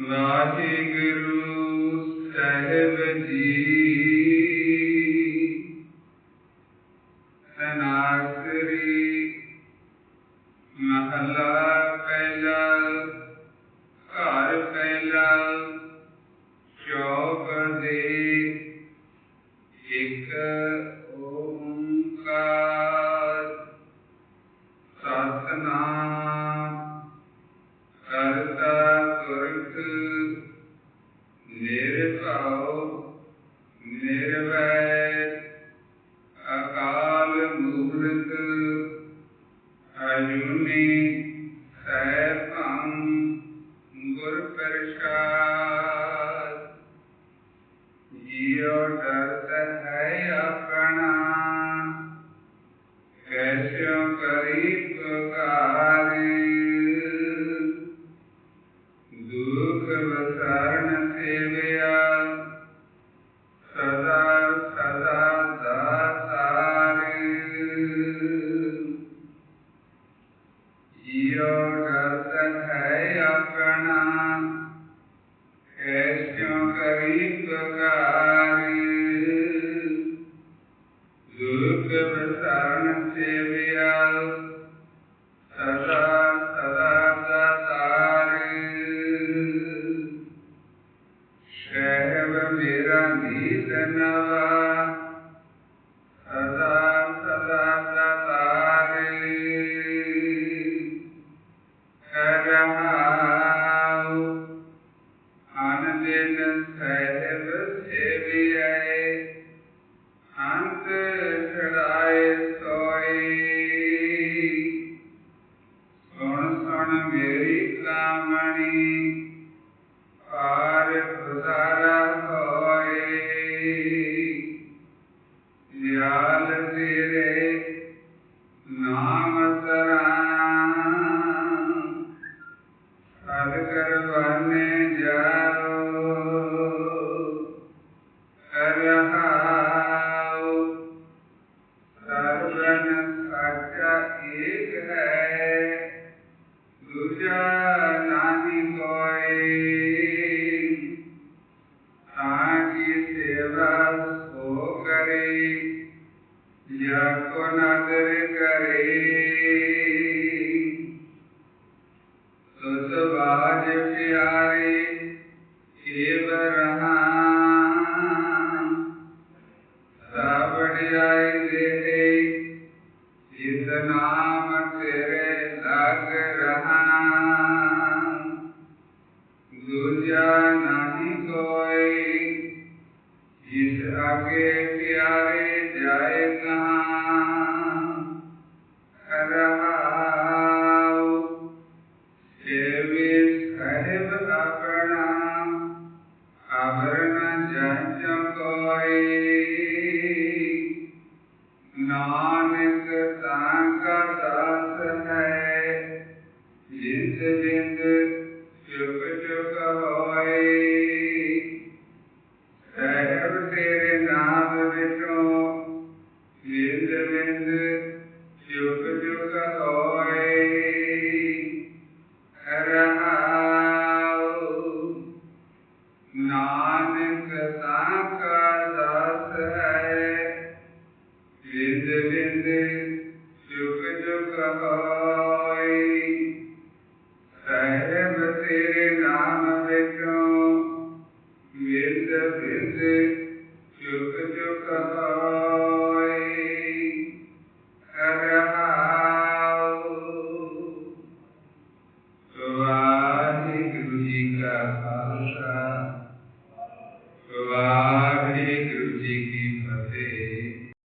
ਵਾਹਿਗੁਰੂ ਸਾਹਿਬ ਜੀ। ਅਨਾਸਰੀ ਮਹਲਾ ਪਹਿਲਾ ਘਰ ਪਹਿਲਾ। من and ਬਿਨ ਸਹਿਬ ਸੇਵਿਐ ਅੰਤ ਛੜਾਏ ਸੋਈ ਸੁਣ ਸੁਣ ਮੇਰੀ ਕਾਮਣੀ ਪਾਰ ਗੁਜ਼ਾਰਾ ਹੋਏ ਦਿਆਲ ਤੇਰੇ ਨਾਮ ਸਰ करे यको नज़र करे? बाज प्यारे एव रहा। सबड़िया